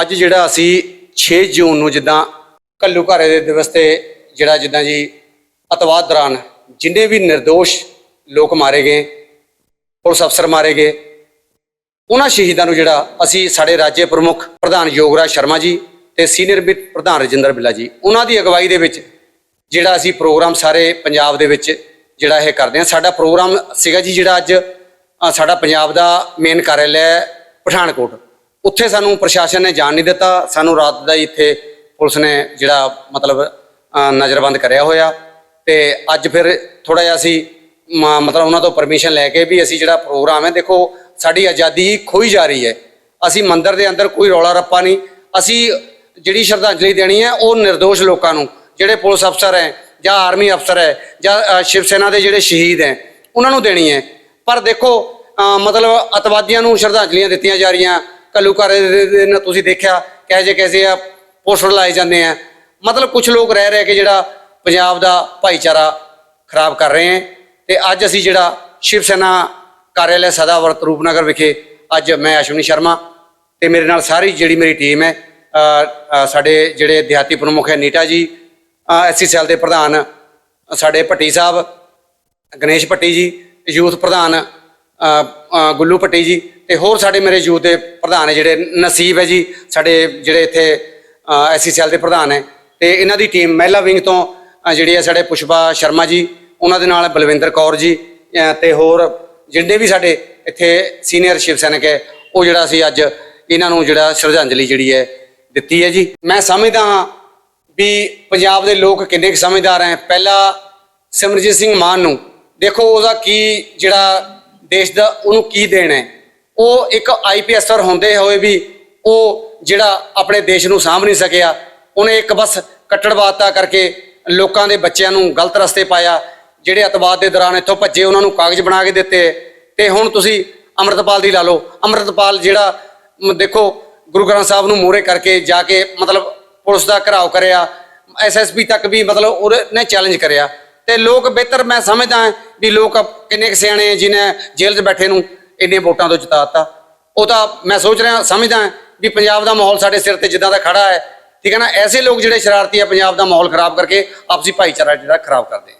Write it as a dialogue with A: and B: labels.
A: ਅੱਜ ਜਿਹੜਾ ਅਸੀਂ 6 ਜੂਨ ਨੂੰ ਜਿੱਦਾਂ ਕੱਲੂ ਘਾਰੇ ਦੇ ਦਿਵਸ ਤੇ ਜਿਹੜਾ ਜਿੱਦਾਂ ਜੀ ਅਤਵਾਦ ਦੌਰਾਨ ਜਿੰਨੇ ਵੀ નિર્ਦੋਸ਼ ਲੋਕ ਮਾਰੇ ਗਏ, ਪੁਲਿਸ ਅਫਸਰ ਮਾਰੇ ਗਏ, ਉਹਨਾਂ ਸ਼ਹੀਦਾਂ ਨੂੰ ਜਿਹੜਾ ਅਸੀਂ ਸਾਡੇ ਰਾਜੇ ਪ੍ਰਮੁੱਖ ਪ੍ਰਧਾਨ ਯੋਗਰਾਜ ਸ਼ਰਮਾ ਜੀ ਤੇ ਸੀਨੀਅਰ ਵਿਤ ਪ੍ਰਧਾਨ ਰਜਿੰਦਰ ਬਿੱਲਾ ਜੀ, ਉਹਨਾਂ ਦੀ ਅਗਵਾਈ ਦੇ ਵਿੱਚ ਜਿਹੜਾ ਅਸੀਂ ਪ੍ਰੋਗਰਾਮ ਸਾਰੇ ਪੰਜਾਬ ਦੇ ਵਿੱਚ ਜਿਹੜਾ ਇਹ ਕਰਦੇ ਹਾਂ। ਸਾਡਾ ਪ੍ਰੋਗਰਾਮ ਸੀਗਾ ਜੀ ਜਿਹੜਾ ਅੱਜ ਸਾਡਾ ਪੰਜਾਬ ਦਾ ਮੇਨ ਕਾਰਜਾਲਾ ਹੈ ਪਠਾਨਕੋਟ। ਉੱਥੇ ਸਾਨੂੰ ਪ੍ਰਸ਼ਾਸਨ ਨੇ ਜਾਣ ਨਹੀਂ ਦਿੱਤਾ। ਸਾਨੂੰ ਰਾਤ ਦਾ ਹੀ ਇੱਥੇ ਪੁਲਿਸ ਨੇ ਜਿਹੜਾ ਮਤਲਬ ਨਜ਼ਰਬੰਦ ਕਰਿਆ ਹੋਇਆ। ਤੇ ਅੱਜ ਫਿਰ ਥੋੜਾ ਜਿਹਾ ਅਸੀਂ ਮ- ਮਤਲਬ ਉਹਨਾਂ ਤੋਂ ਪਰਮਿਸ਼ਨ ਲੈ ਕੇ ਵੀ ਅਸੀਂ ਜਿਹੜਾ ਪ੍ਰੋਗਰਾਮ ਹੈ, ਦੇਖੋ, ਸਾਡੀ ਆਜ਼ਾਦੀ ਖੋਈ ਜਾ ਰਹੀ ਹੈ। ਅਸੀਂ ਮੰਦਿਰ ਦੇ ਅੰਦਰ ਕੋਈ ਰੌਲਾ ਰੱਪਾ ਨਹੀਂ। ਅਸੀਂ ਜਿਹੜੀ ਸ਼ਰਧਾਂਜਲੀ ਦੇਣੀ ਹੈ, ਉਹ નિર્ਦੋਸ਼ ਲੋਕਾਂ ਨੂੰ, ਜਿਹੜੇ ਪੁਲਿਸ ਅਫਸਰ ਹੈ, ਜਾਂ ਆਰਮੀ ਅਫਸਰ ਹੈ, ਜਾਂ ਸ਼ਿਵ ਸੈਨਾ ਦੇ ਜਿਹੜੇ ਸ਼ਹੀਦ ਹੈ, ਉਹਨਾਂ ਨੂੰ ਦੇਣੀ ਹੈ। ਪਰ ਦੇਖੋ ਮਤਲਬ ਅਤਵਾਦੀਆਂ ਨੂੰ ਸ਼ਰਧਾਂਜਲੀਆਂ ਦਿੱਤੀਆਂ ਜਾ ਰਹੀਆਂ। ਕੱਲੂਕਾਰੇ ਦੇ ਦਿਨ ਤੁਸੀਂ ਦੇਖਿਆ, ਕਹੇ ਜੇ ਕੈਸੇ ਆ ਪੋਸਟਰ ਲਾਏ ਜਾਂਦੇ ਆ। ਮਤਲਬ ਕੁਝ ਲੋਕ ਰਹਿ ਰਹੇ ਕਿ ਜਿਹੜਾ ਪੰਜਾਬ ਦਾ ਭਾਈਚਾਰਾ ਖਰਾਬ ਕਰ ਰਹੇ ਹੈ ਤੇ ਅੱਜ ਅਸੀਂ ਜਿਹੜਾ ਸ਼ਿਵ ਸੈਨਾ ਕਾਰਜਾਲਾ ਸਦਾਵਰਤ ਰੂਪਨਗਰ ਵਿਖੇ ਅੱਜ ਮੈਂ ਅਸ਼ਵਨੀ ਸ਼ਰਮਾ ਤੇ ਮੇਰੇ ਨਾਲ ਸਾਰੀ ਜਿਹੜੀ ਮੇਰੀ ਟੀਮ ਹੈ ਸਾਡੇ ਜਿਹੜੇ ਦਿਹਾਤੀ ਪ੍ਰਮੁੱਖ ਹੈ ਨੀਟਾ ਜੀ ਐਸਸੀ ਸੈਲ ਦੇ ਪ੍ਰਧਾਨ ਸਾਡੇ ਭੱਟੀ ਸਾਹਿਬ, ਗਣੇਸ਼ ਭੱਟੀ ਜੀ, ਯੂਥ ਪ੍ਰਧਾਨ ਗੁੱਲੂ ਭੱਟੀ ਜੀ ਤੇ ਹੋਰ ਸਾਡੇ ਮੇਰੇ ਯੂਥ ਦੇ ਪ੍ਰਧਾਨ ਹੈ ਜਿਹੜੇ ਨਸੀਬ ਹੈ ਜੀ ਸਾਡੇ ਜਿਹੜੇ ਇੱਥੇ ਐਸਸੀ ਸੈਲ ਦੇ ਪ੍ਰਧਾਨ ਹੈ ਤੇ ਇਹਨਾਂ ਦੀ ਟੀਮ ਮਹਿਲਾ ਵਿੰਗ ਤੋਂ ਜਿਹੜੀ ਹੈ ਸਾਡੇ ਪੁਸ਼ਪਾ ਸ਼ਰਮਾ ਜੀ ਉਹਨਾਂ ਦੇ ਨਾਲ ਬਲਵਿੰਦਰ ਕੌਰ ਜੀ ਅ, ਤੇ ਹੋਰ ਜਿੰਨੇ ਵੀ ਸਾਡੇ ਇੱਥੇ ਸੀਨੀਅਰ ਸ਼ਿਵ ਸੈਨਿਕ ਹੈ ਉਹ ਜਿਹੜਾ ਅਸੀਂ ਅੱਜ ਇਹਨਾਂ ਨੂੰ ਜਿਹੜਾ ਸ਼ਰਧਾਂਜਲੀ ਜਿਹੜੀ ਹੈ ਦਿੱਤੀ ਹੈ ਜੀ। ਮੈਂ ਸਮਝਦਾ ਹਾਂ ਵੀ ਪੰਜਾਬ ਦੇ ਲੋਕ ਕਿੰਨੇ ਕੁ ਸਮਝਦਾਰ ਹੈ। ਪਹਿਲਾ ਸਿਮਰਜੀਤ ਸਿੰਘ ਮਾਨ ਨੂੰ ਦੇਖੋ ਉਹਦਾ ਕੀ ਜਿਹੜਾ ਦੇਸ਼ ਦਾ ਉਹਨੂੰ ਕੀ ਦੇਣਾ ਹੈ। ਉਹ ਇੱਕ ਆਈਪੀਐਸ ਅਫਸਰ ਹੁੰਦੇ ਹੋਏ ਵੀ ਉਹ ਜਿਹੜਾ ਆਪਣੇ ਦੇਸ਼ ਨੂੰ ਸਾਂਭ ਨਹੀਂ ਸਕਿਆ, ਉਹਨੇ ਇੱਕ ਬਸ ਕੱਟੜਵਾਦਤਾ ਕਰਕੇ ਲੋਕਾਂ ਦੇ ਬੱਚਿਆਂ ਨੂੰ ਗਲਤ ਰਸਤੇ ਪਾਇਆ, ਜਿਹੜੇ ਅਤਵਾਦ ਦੇ ਦੌਰਾਨ ਇੱਥੋਂ ਭੱਜੇ ਉਹਨਾਂ ਨੂੰ ਕਾਗਜ਼ ਬਣਾ ਕੇ ਦਿੱਤੇ। ਤੇ ਹੁਣ ਤੁਸੀਂ ਅੰਮ੍ਰਿਤਪਾਲ ਦੀ ਲਾ ਲਓ। ਅੰਮ੍ਰਿਤਪਾਲ ਜਿਹੜਾ ਦੇਖੋ, ਗੁਰੂ ਗ੍ਰੰਥ ਸਾਹਿਬ ਨੂੰ ਮੂਹਰੇ ਕਰਕੇ ਜਾ ਕੇ ਮਤਲਬ ਪੁਲਿਸ ਦਾ ਘਰਾਓ ਕਰਿਆ ਐਸਐਸਪੀ ਤੱਕ ਵੀ ਮਤਲਬ ਉਹਨੇ ਚੈਲੰਜ ਕਰਿਆ। ਤੇ ਲੋਕ ਬਿਹਤਰ ਮੈਂ ਸਮਝਦਾ ਵੀ ਲੋਕ ਕਿੰਨੇ ਕੁ ਸਿਆਣੇ ਜਿਨੇ ਜੇਲ੍ਹ 'ਚ ਬੈਠੇ ਨੂੰ। ਇੰਨੇ ਵੋਟਾਂ ਤੋਂ ਜਿਤਾਤਾ। ਉਹ ਤਾਂ ਮੈਂ ਸੋਚ ਰਿਹਾ, ਸਮਝਦਾ ਵੀ ਪੰਜਾਬ ਦਾ ਮਾਹੌਲ ਸਾਡੇ ਸਿਰ ਤੇ ਜਿੱਦਾਂ ਦਾ ਖੜਾ ਹੈ, ਠੀਕ ਹੈ ਨਾ? ਐਸੇ ਲੋਕ ਜਿਹੜੇ ਸ਼ਰਾਰਤੀ ਆ, ਪੰਜਾਬ ਦਾ ਮਾਹੌਲ ਖਰਾਬ ਕਰਕੇ ਆਪਸੀ ਭਾਈਚਾਰਾ ਜਿਹੜਾ ਖਰਾਬ ਕਰਦੇ ਆ।